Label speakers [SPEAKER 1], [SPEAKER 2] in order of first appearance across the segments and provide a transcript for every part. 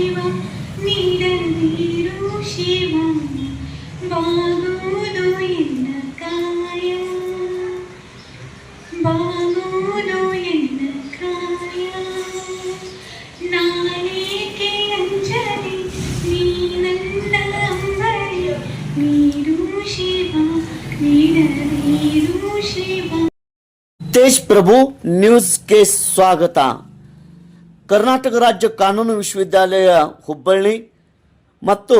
[SPEAKER 1] శివం ನೀರು ಶಿವಂ ಬಾಗುವುದು ಎನ್ನ ಕಾಯ ಬಾಗುವುದು ಎನ್ನ ಕಾಯ ನಾನೇಕೆ ಅಂಜಲಿ ನೀನಲ್ಲ ಅಂಬರಿ ನೀರು ಶಿವ ನೀರು ಶಿವ
[SPEAKER 2] ತೇಜ್ ಪ್ರಭು ನ್ಯೂಸ್ಗೆ ಸ್ವಾಗತ ಕರ್ನಾಟಕ ರಾಜ್ಯ ಕಾನೂನು ವಿಶ್ವವಿದ್ಯಾಲಯ ಹುಬ್ಬಳ್ಳಿ ಮತ್ತು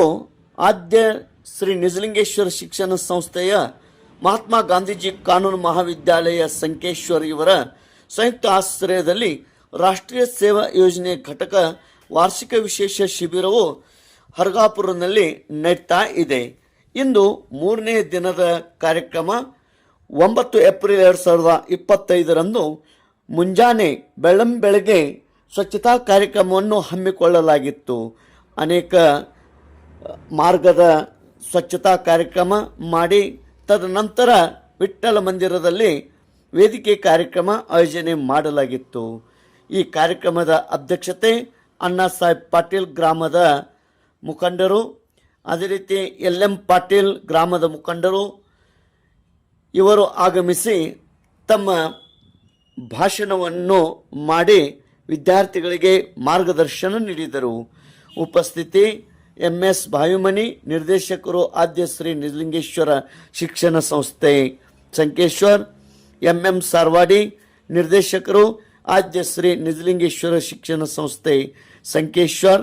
[SPEAKER 2] ಆದ್ಯ ಶ್ರೀ ನಿಜಲಿಂಗೇಶ್ವರ ಶಿಕ್ಷಣ ಸಂಸ್ಥೆಯ ಮಹಾತ್ಮ ಗಾಂಧೀಜಿ ಕಾನೂನು ಮಹಾವಿದ್ಯಾಲಯ ಸಂಕೇಶ್ವರ್ ಇವರ ಸಂಯುಕ್ತ ಆಶ್ರಯದಲ್ಲಿ ರಾಷ್ಟ್ರೀಯ ಸೇವಾ ಯೋಜನೆ ಘಟಕ ವಾರ್ಷಿಕ ವಿಶೇಷ ಶಿಬಿರವು ಹರ್ಗಾಪುರನಲ್ಲಿ ನಡೀತಾ ಇದೆ. ಇಂದು ಮೂರನೇ ದಿನದ ಕಾರ್ಯಕ್ರಮ ಒಂಬತ್ತು ಏಪ್ರಿಲ್ ಎರಡು ಸಾವಿರದ ಇಪ್ಪತ್ತೈದರಂದು ಮುಂಜಾನೆ ಬೆಳ್ಳಂಬೆಳಗ್ಗೆ ಸ್ವಚ್ಛತಾ ಕಾರ್ಯಕ್ರಮವನ್ನು ಹಮ್ಮಿಕೊಳ್ಳಲಾಗಿತ್ತು. ಅನೇಕ ಮಾರ್ಗದ ಸ್ವಚ್ಛತಾ ಕಾರ್ಯಕ್ರಮ ಮಾಡಿ, ತದನಂತರ ವಿಠ್ಠಲ ಮಂದಿರದಲ್ಲಿ ವೇದಿಕೆ ಕಾರ್ಯಕ್ರಮ ಆಯೋಜನೆ ಮಾಡಲಾಗಿತ್ತು. ಈ ಕಾರ್ಯಕ್ರಮದ ಅಧ್ಯಕ್ಷತೆ ಅಣ್ಣಾ ಸಾಹೇಬ್ ಪಾಟೀಲ್ ಗ್ರಾಮದ ಮುಖಂಡರು, ಅದೇ ರೀತಿ ಎಲ್ ಎಂ ಪಾಟೀಲ್ ಗ್ರಾಮದ ಮುಖಂಡರು, ಇವರು ಆಗಮಿಸಿ ತಮ್ಮ ಭಾಷಣವನ್ನು ಮಾಡಿ ವಿದ್ಯಾರ್ಥಿಗಳಿಗೆ ಮಾರ್ಗದರ್ಶನ ನೀಡಿದರು. ಉಪಸ್ಥಿತಿ ಎಂ ಎಸ್ ಭಾಯುಮನಿ, ನಿರ್ದೇಶಕರು ಆದ್ಯ ಶ್ರೀ ನಿಜಲಿಂಗೇಶ್ವರ ಶಿಕ್ಷಣ ಸಂಸ್ಥೆ, ಸಂಕೇಶ್ವರ್ ಎಂ ಎಂ ಸಾರ್ವಾಡಿ, ನಿರ್ದೇಶಕರು ಆದ್ಯ ಶ್ರೀ ನಿಜಲಿಂಗೇಶ್ವರ ಶಿಕ್ಷಣ ಸಂಸ್ಥೆ, ಸಂಕೇಶ್ವರ್.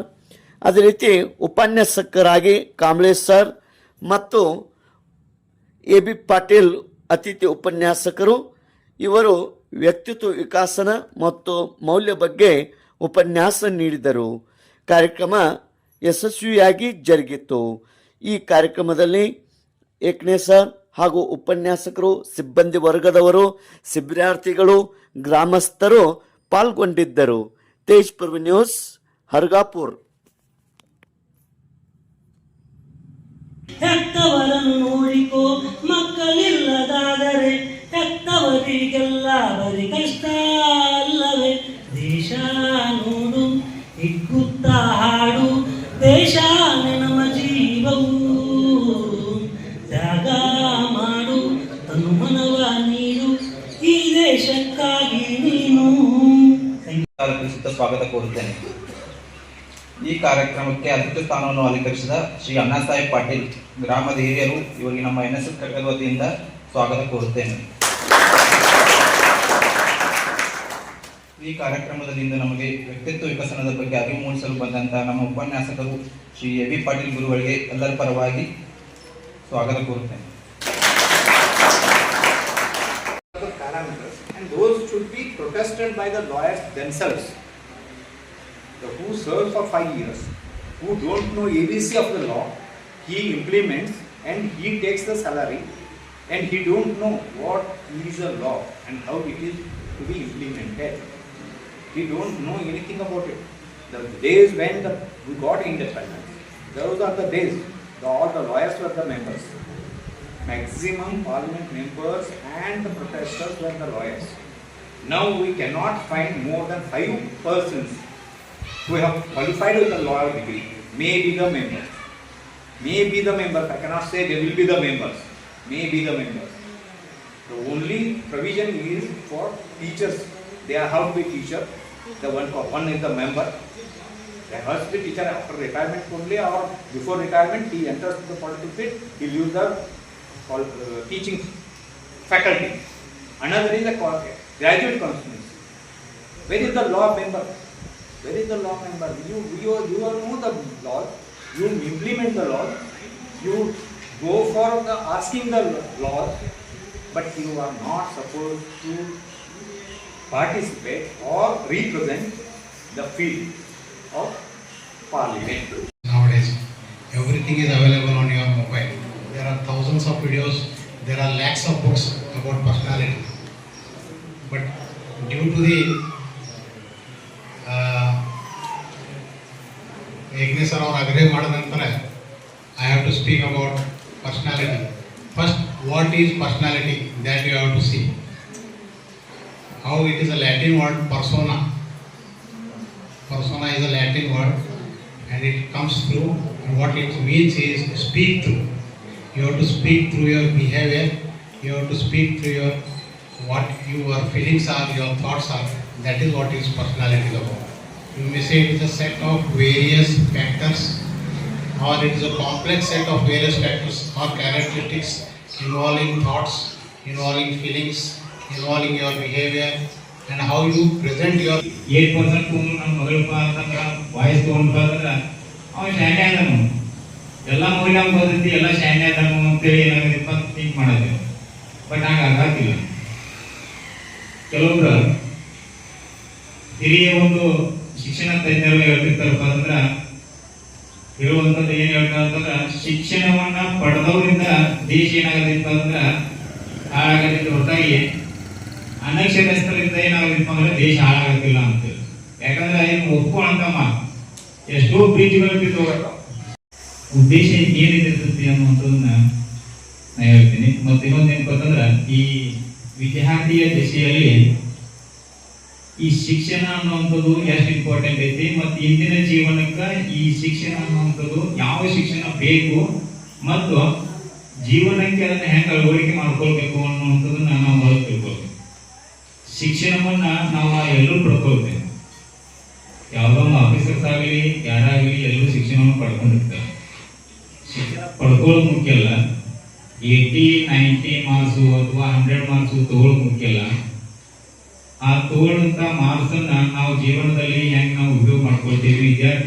[SPEAKER 2] ಅದೇ ರೀತಿ ಉಪನ್ಯಾಸಕರಾಗಿ ಕಾಂಬ್ಳೇಶ್ ಸರ್ ಮತ್ತು ಎ ಬಿ ಪಾಟೀಲ್ ಅತಿಥಿ ಉಪನ್ಯಾಸಕರು. ಇವರು ವ್ಯಕ್ತಿತ್ವ ವಿಕಾಸನ ಮತ್ತು ಮೌಲ್ಯ ಬಗ್ಗೆ ಉಪನ್ಯಾಸ ನೀಡಿದರು. ಕಾರ್ಯಕ್ರಮ ಯಶಸ್ವಿಯಾಗಿ ಜರುಗಿತು. ಈ ಕಾರ್ಯಕ್ರಮದಲ್ಲಿ ಏಕನೇ ಸರ್ ಹಾಗೂ ಉಪನ್ಯಾಸಕರು, ಸಿಬ್ಬಂದಿ ವರ್ಗದವರು ಶಿಬಿರಾರ್ಥಿಗಳು ಗ್ರಾಮಸ್ಥರು ಪಾಲ್ಗೊಂಡಿದ್ದರು. ತೇಜ್ ಪ್ರಭು ನ್ಯೂಸ್, ಹರ್ಗಾಪುರ್.
[SPEAKER 3] ಹೆತ್ತವರನ್ನು ನೋಡಿಕೋ, ಮಕ್ಕಳಿಲ್ಲದಾದರೆ ಹೆತ್ತವರಿಗೆಲ್ಲ ಬರಿ ಕಷ್ಟ ಅಲ್ಲವೇ? ದೇಶ ನೋಡು, ಹಿಗ್ಗುತ್ತ ಹಾಡು, ದೇಶ ನಮ್ಮ ಜೀವವು. ತ್ಯಾಗ ಮಾಡು ತನು ಮನವ ನೀಡು ಈ ದೇಶಕ್ಕಾಗಿ ನೀನು.
[SPEAKER 4] ಸ್ವಾಗತ ಕೋರುತ್ತೇನೆ. ಈ ಕಾರ್ಯಕ್ರಮಕ್ಕೆ ಅಧ್ಯಕ್ಷ ಸ್ಥಾನವನ್ನು ಅಲಂಕರಿಸಿದ ಶ್ರೀ ಅಣ್ಣಾಸಾಹೇಬ್ ಪಾಟೀಲ್, ಗ್ರಾಮದ ಹಿರಿಯರು ಇವರಿಗೆ ನಮ್ಮ ಎನ್ ಎಸ್ ಎಸ್ ವತಿಯಿಂದ ಸ್ವಾಗತ ಕೋರುತ್ತೇನೆ. ಈ ಕಾರ್ಯಕ್ರಮದಲ್ಲಿ ಇಂದು ನಮಗೆ ವ್ಯಕ್ತಿತ್ವ ವಿಕಸನದ ಬಗ್ಗೆ ಅರಿವು ಮೂಡಿಸಲು ಬಂದಂತಹ ನಮ್ಮ ಉಪನ್ಯಾಸಕರು ಶ್ರೀ ಎ ಬಿ ಪಾಟೀಲ್ ಗುರುಗಳಿಗೆ ಎಲ್ಲರ ಪರವಾಗಿ ಸ್ವಾಗತ ಕೋರುತ್ತೇನೆ
[SPEAKER 5] the parameters and those should be protested by the lawyers themselves the who serve for five years who don't know abc of the law he implements and he takes the salary and he don't know what is a law and how it is to be implemented He don't know anything about it. The days when the, we got independence those are the days. The, all the lawyers were the members. Maximum parliament members and the protesters were the lawyers. Now we cannot find more than five persons who have qualified with a lawyer degree, may be the members. May be the members, I cannot say they will be the members, may be the members. The only provision is for teachers, they are how to be teacher, the one one is the member. Has be teacher after retirement only or before retirement, he enters the political field, he leaves the uh, teaching faculty. Another is a graduate constituency. Where is the law member? Where is the law member? You, you, you all know the law, you implement the law, you go for the asking the law, but you are not supposed to participate or represent the field of parliament.
[SPEAKER 6] Nowadays, everything is available on your mobile. There are thousands of videos, there are lakhs of books about personality. But due to the ignorance Igneser or Agrave Madanantara, I have to speak about personality. First, what is personality that you have to see. How it is a Latin word persona. Persona is a Latin word and it comes through and what it means is speak through. You have to speak through your behavior, you have to speak through your what your feelings are, your thoughts are. That is what is personality is about. You may say it is a set of various factors or it is a complex set of various factors or characteristics involving thoughts, involving feelings, involving your behavior, and how you present your
[SPEAKER 7] eight percent ನಮ್ಮ ಮಗಳಪ್ಪ ಅಂತಂದ್ರ voice ತೊಗೊಂಡ್ಪ ಅಂದ್ರ ಅವ ಶಾನ್ಯ ಅದನು ಎಲ್ಲ ಮಹಿಳಾ ಬಂದಿದ್ದು ಎಲ್ಲ ಶಾನ್ಯ ಅದನು ಅಂತೇಳಿ ಏನಾಗತ್ತಪ್ಪ ಅಂತ ಥಿಂಕ್ ಮಾಡೋದು. ಬಟ್ ಹಂಗ ಆಗತ್ತಿಲ್ಲ ಕೆಲವೊಬ್ರು ಹಿರಿಯ ಒಂದು ಶಿಕ್ಷಣ ತಜ್ಞರು ಹೇಳ್ತಿರ್ತಾರಪ್ಪ ಅಂದ್ರೆ ಇರುವಂಥದ್ದು ಏನು ಹೇಳ್ತಾರೆ ಅಂತಂದ್ರ ಶಿಕ್ಷಣವನ್ನ ಪಡೆದವರಿಂದ ದೇಶ ಏನಾಗತ್ತಪ್ಪ ಅಂದ್ರ ಹಾಳಾಗತ್ತಿತ್ತು ಹೊರತಾಗಿ ಅನಕ್ಷರಸ್ಥರಿಂದ ಏನಾಗುತ್ತೆ ಅಂದ್ರೆ ದೇಶ ಹಾಳಾಗತ್ತಿಲ್ಲ ಅಂತ ಯಾಕಂದ್ರೆ ಏನು ಒಪ್ಕೊಳ್ಳಂತ ಎಷ್ಟೋ ಎಷ್ಟೋ ಪ್ರೀತಿಗಳಿರ್ತಿತ್ತು ಉದ್ದೇಶ ಏನಿರ್ತೈತಿ ಅನ್ನುವಂಥದ್ದನ್ನ ನಾ ಹೇಳ್ತೀನಿ. ಮತ್ತೆ ಇನ್ನೊಂದು ಏನಪ್ಪ ಈ ವಿದ್ಯಾರ್ಥಿಯ ದಿಶೆಯಲ್ಲಿ ಈ ಶಿಕ್ಷಣ ಅನ್ನುವಂಥದ್ದು ಎಷ್ಟು ಇಂಪಾರ್ಟೆಂಟ್ ಐತಿ, ಮತ್ತು ಇಂದಿನ ಜೀವನಕ್ಕೆ ಈ ಶಿಕ್ಷಣ ಅನ್ನುವಂಥದ್ದು ಯಾವ ಶಿಕ್ಷಣ ಬೇಕು, ಮತ್ತು ಜೀವನಕ್ಕೆ ಅದನ್ನ ಹೆಂಗೆ ಅಳವಡಿಕೆ ಮಾಡ್ಕೊಳ್ಬೇಕು ಅನ್ನುವಂಥದ್ದನ್ನ ನಾವು ತಿಳ್ಕೊಳ್ಬೇಕು ಶಿಕ್ಷಣವನ್ನ ನಾವು ಎಲ್ಲರೂ ಪಡ್ಕೊಳ್ತೇವೆ ಯಾವುದೋ ಒಂದು ಆಫೀಸರ್ಸ್ ಆಗಲಿ, ಯಾರಾಗಲಿ ಎಲ್ಲರೂ ಶಿಕ್ಷಣವನ್ನು ಪಡ್ಕೊಂಡಿರ್ತಾರೆ. ಶಿಕ್ಷಣ ಪಡ್ಕೊಳ್ಳೋದು ಮುಖ್ಯ ಅಲ್ಲ. ಏಯ್ಟಿ ನೈಂಟಿ ಮಾರ್ಕ್ಸು ಅಥವಾ ಹಂಡ್ರೆಡ್ ಮಾರ್ಕ್ಸು ತಗೊಳ್ಳೋದು ಮುಖ್ಯ ಅಲ್ಲ. ಆ ತಗೊಳ್ಳಂತ ಮಾರ್ಕ್ಸನ್ನ ನಾವು ಜೀವನದಲ್ಲಿ ಹೆಂಗೆ ನಾವು ಉಪಯೋಗ ಮಾಡ್ಕೊಳ್ತೀವಿ? ವಿದ್ಯಾರ್ಥಿ